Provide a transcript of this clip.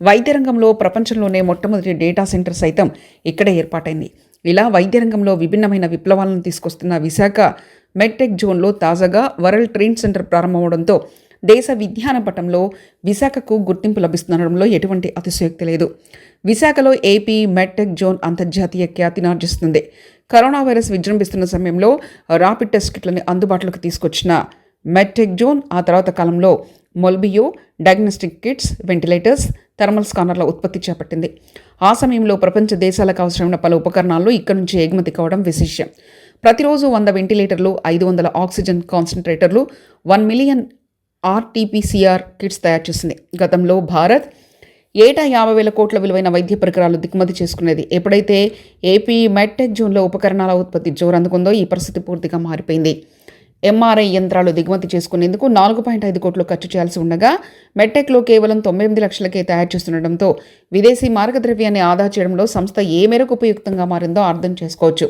వైద్య రంగంలో ప్రపంచంలోనే మొట్టమొదటి డేటా సెంటర్ సైతం ఇక్కడే ఏర్పాటైంది. ఇలా వైద్య రంగంలో విభిన్నమైన విప్లవాలను తీసుకొస్తున్న విశాఖ మెడ్టెక్ జోన్లో తాజాగా వరల్డ్ ట్రేడ్ సెంటర్ ప్రారంభమవడంతో దేశ విజ్ఞాన పటంలో విశాఖకు గుర్తింపు లభిస్తుండడంలో ఎటువంటి అతిశయోక్తి లేదు. విశాఖలో ఏపీ మెడ్టెక్ జోన్ అంతర్జాతీయ ఖ్యాతిని ఆర్జిస్తుంది. కరోనా వైరస్ విజృంభిస్తున్న సమయంలో ర్యాపిడ్ టెస్ట్ కిట్లను అందుబాటులోకి తీసుకొచ్చిన మెడ్టెక్ జోన్ ఆ తర్వాత కాలంలో Molbio diagnostic kits ventilators thermal స్కానర్ల ఉత్పత్తి చేపట్టింది. ఆ సమయంలో ప్రపంచ దేశాలకు అవసరమైన పలు ఉపకరణాలు ఇక్కడి నుంచి ఎగుమతి కావడం విశేషం. ప్రతిరోజు వంద వెంటిలేటర్లు ఐదు వందల ఆక్సిజన్ కాన్సన్ట్రేటర్లు వన్ మిలియన్ ఆర్టీపీసీఆర్ కిట్స్ తయారు చేసింది. గతంలో భారత్ ఏటా యాభై వేల కోట్ల విలువైన వైద్య పరికరాలు దిగుమతి చేసుకునేది. ఎప్పుడైతే ఏపీ మెడ్టెక్ జోన్లో ఉపకరణాల ఉత్పత్తి జోరందుకుందో ఈ పరిస్థితి పూర్తిగా మారిపోయింది. ఎంఆర్ఐ యంత్రాలు దిగుమతి చేసుకునేందుకు నాలుగు పాయింట్ ఐదు కోట్లు ఖర్చు చేయాల్సి ఉండగా మెట్టెక్లో కేవలం తొంభై ఎనిమిది లక్షలకే తయారు చేస్తుండటంతో విదేశీ మార్గద్రవ్యాన్ని ఆదా చేయడంలో సంస్థ ఏ మేరకు ఉపయుక్తంగా మారిందో అర్థం చేసుకోవచ్చు.